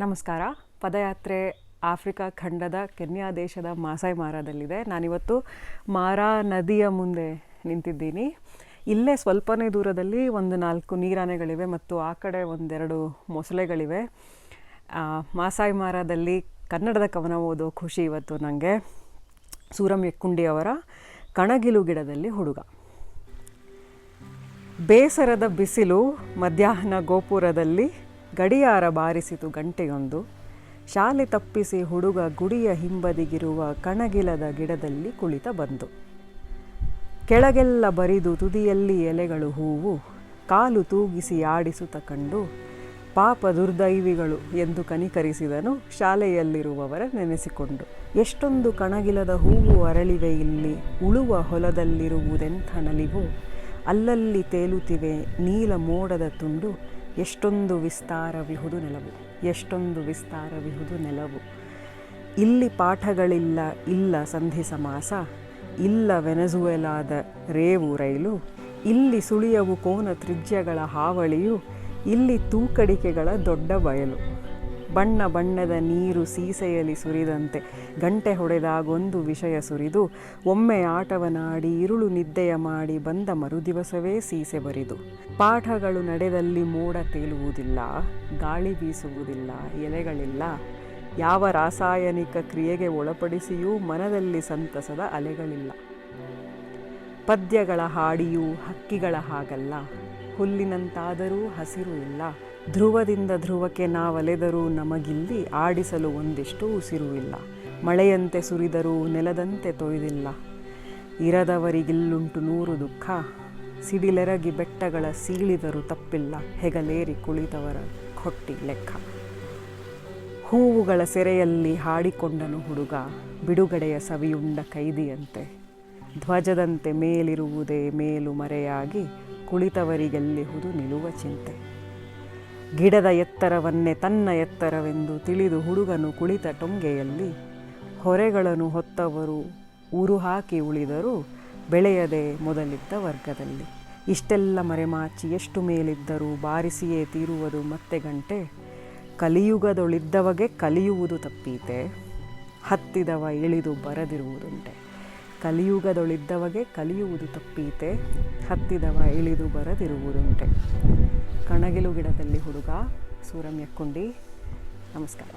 ನಮಸ್ಕಾರ. ಪದಯಾತ್ರೆ ಆಫ್ರಿಕಾ ಖಂಡದ ಕೆನ್ಯಾ ದೇಶದ ಮಾಸಾಯ್ ಮಾರಾದಲ್ಲಿದೆ. ನಾನಿವತ್ತು ಮಾರಾ ನದಿಯ ಮುಂದೆ ನಿಂತಿದ್ದೀನಿ. ಇಲ್ಲೇ ಸ್ವಲ್ಪನೇ ದೂರದಲ್ಲಿ ಒಂದು ನಾಲ್ಕು ನೀರಾನೆಗಳಿವೆ ಮತ್ತು ಆ ಕಡೆ ಒಂದೆರಡು ಮೊಸಳೆಗಳಿವೆ. ಮಾಸಾಯ್ ಮಾರಾದಲ್ಲಿ ಕನ್ನಡದ ಕವನ ಓದೋ ಖುಷಿ ಇವತ್ತು ನನಗೆ ಸೂರಂ ಎಕ್ಕುಂಡಿ ಅವರ ಕಣಗಿಲು ಗಿಡದಲ್ಲಿ ಹುಡುಗ. ಬೇಸರದ ಬಿಸಿಲು ಮಧ್ಯಾಹ್ನ ಗೋಪುರದಲ್ಲಿ ಗಡಿಯಾರ ಬಾರಿಸಿತು ಗಂಟೆಯೊಂದು. ಶಾಲೆ ತಪ್ಪಿಸಿ ಹುಡುಗ ಗುಡಿಯ ಹಿಂಬದಿಗಿರುವ ಕಣಗಿಲದ ಗಿಡದಲ್ಲಿ ಕುಳಿತ ಬಂದು. ಕೆಳಗೆಲ್ಲ ಬರಿದು ತುದಿಯಲ್ಲಿ ಎಲೆಗಳು ಹೂವು, ಕಾಲು ತೂಗಿಸಿ ಆಡಿಸುತ್ತ ಕಂಡು, ಪಾಪ ದುರ್ದೈವಿಗಳು ಎಂದು ಕನಿಕರಿಸಿದನು ಶಾಲೆಯಲ್ಲಿರುವವರ ನೆನೆಸಿಕೊಂಡು. ಎಷ್ಟೊಂದು ಕಣಗಿಲದ ಹೂವು ಅರಳಿವೆ ಇಲ್ಲಿ, ಉಳುವ ಹೊಲದಲ್ಲಿರುವುದೆಂಥ ನಲಿವು? ಅಲ್ಲಲ್ಲಿ ತೇಲುತ್ತಿವೆ, ನೀಲ ಮೋಡದ ತುಂಡು ಎಷ್ಟೊಂದು ವಿಸ್ತಾರವಿಹುದು ನೆಲವು, ಎಷ್ಟೊಂದು ವಿಸ್ತಾರವಿಹುದು ನೆಲವು. ಇಲ್ಲಿ ಪಾಠಗಳಿಲ್ಲ, ಇಲ್ಲ ಸಂಧಿ ಸಮಾಸ, ಇಲ್ಲ ವೆನೆಜುವೆಲಾದ ರೇವು ರೈಲು, ಇಲ್ಲಿ ಸುಳಿಯವು ಕೋನ ತ್ರಿಜ್ಯಗಳ ಹಾವಳಿಯು, ಇಲ್ಲಿ ತೂಕಡಿಕೆಗಳ ದೊಡ್ಡ ಬಯಲು. ಬಣ್ಣ ಬಣ್ಣದ ನೀರು ಸೀಸೆಯಲ್ಲಿ ಸುರಿದಂತೆ ಗಂಟೆ ಹೊಡೆದಾಗೊಂದು ವಿಷಯ ಸುರಿದು ಒಮ್ಮೆ ಆಟವನಾಡಿ ಇರುಳು ನಿದ್ದೆಯ ಮಾಡಿ ಬಂದ ಮರುದಿವಸವೇ ಸೀಸೆ ಬರಿದು. ಪಾಠಗಳು ನಡೆದಲ್ಲಿ ಮೋಡ ತೇಲುವುದಿಲ್ಲ, ಗಾಳಿ ಬೀಸುವುದಿಲ್ಲ, ಎಲೆಗಳಿಲ್ಲ. ಯಾವ ರಾಸಾಯನಿಕ ಕ್ರಿಯೆಗೆ ಒಳಪಡಿಸಿಯೂ ಮನದಲ್ಲಿ ಸಂತಸದ ಅಲೆಗಳಿಲ್ಲ. ಪದ್ಯಗಳ ಹಾಡಿಯೂ ಹಕ್ಕಿಗಳ ಹಾಗಲ್ಲ. ಹುಲ್ಲಿನಂತಾದರೂ ಹಸಿರು ಇಲ್ಲ. ಧ್ರುವದಿಂದ ಧ್ರುವಕ್ಕೆ ನಾವಲೆದರೂ ನಮಗಿಲ್ಲಿ ಆಡಿಸಲು ಒಂದಿಷ್ಟು ಉಸಿರು ಇಲ್ಲ. ಮಳೆಯಂತೆ ಸುರಿದರೂ ನೆಲದಂತೆ ತೊಯ್ದಿಲ್ಲ. ಇರದವರಿಗಿಲ್ಲುಂಟು ನೂರು ದುಃಖ. ಸಿಡಿಲೆರಗಿ ಬೆಟ್ಟಗಳ ಸೀಳಿದರೂ ತಪ್ಪಿಲ್ಲ. ಹೆಗಲೇರಿ ಕುಳಿತವರ ಕೊಟ್ಟಿ ಲೆಕ್ಕ. ಹೂವುಗಳ ಸೆರೆಯಲ್ಲಿ ಹಾಡಿಕೊಂಡನು ಹುಡುಗ. ಬಿಡುಗಡೆಯ ಸವಿಯುಂಡ ಕೈದಿಯಂತೆ. ಧ್ವಜದಂತೆ ಮೇಲಿರುವುದೇ ಮೇಲು ಮರೆಯಾಗಿ ಕುಳಿತವರಿಗೆಲ್ಲಿಹುದು ನಿಲುವ ಚಿಂತೆ. ಗಿಡದ ಎತ್ತರವನ್ನೇ ತನ್ನ ಎತ್ತರವೆಂದು ತಿಳಿದು ಹುಡುಗನು ಕುಳಿತ ಟೊಂಗೆಯಲ್ಲಿ ಹೊರೆಗಳನ್ನು ಹೊತ್ತವರು ಉರು ಹಾಕಿ ಉಳಿದರೂ. ಬೆಳೆಯದೆ ಮೊದಲಿದ್ದ ವರ್ಗದಲ್ಲಿ ಇಷ್ಟೆಲ್ಲ ಮರೆಮಾಚಿ ಎಷ್ಟು ಮೇಲಿದ್ದರೂ ಬಾರಿಸಿಯೇ ತೀರುವುದು ಮತ್ತೆ ಗಂಟೆ. ಕಲಿಯುಗದೊಳಿದ್ದವಗೆ ಕಲಿಯುವುದು ತಪ್ಪೀತೆ. ಹತ್ತಿದವ ಇಳಿದು ಬರದಿರುವುದುಂಟೆ. ಕಲಿಯುಗದೊಳಿದ್ದವಗೆ ಕಲಿಯುವುದು ತಪ್ಪೀತೆ. ಹತ್ತಿದವ ಇಳಿದು ಬರದಿರುವುದುಂಟೆ. ಕಣಗಿಲು ಗಿಡದಲ್ಲಿ ಹುಡುಗ ಸೂರಮ್ಯಕ್ಕುಂಡಿ. ನಮಸ್ಕಾರ.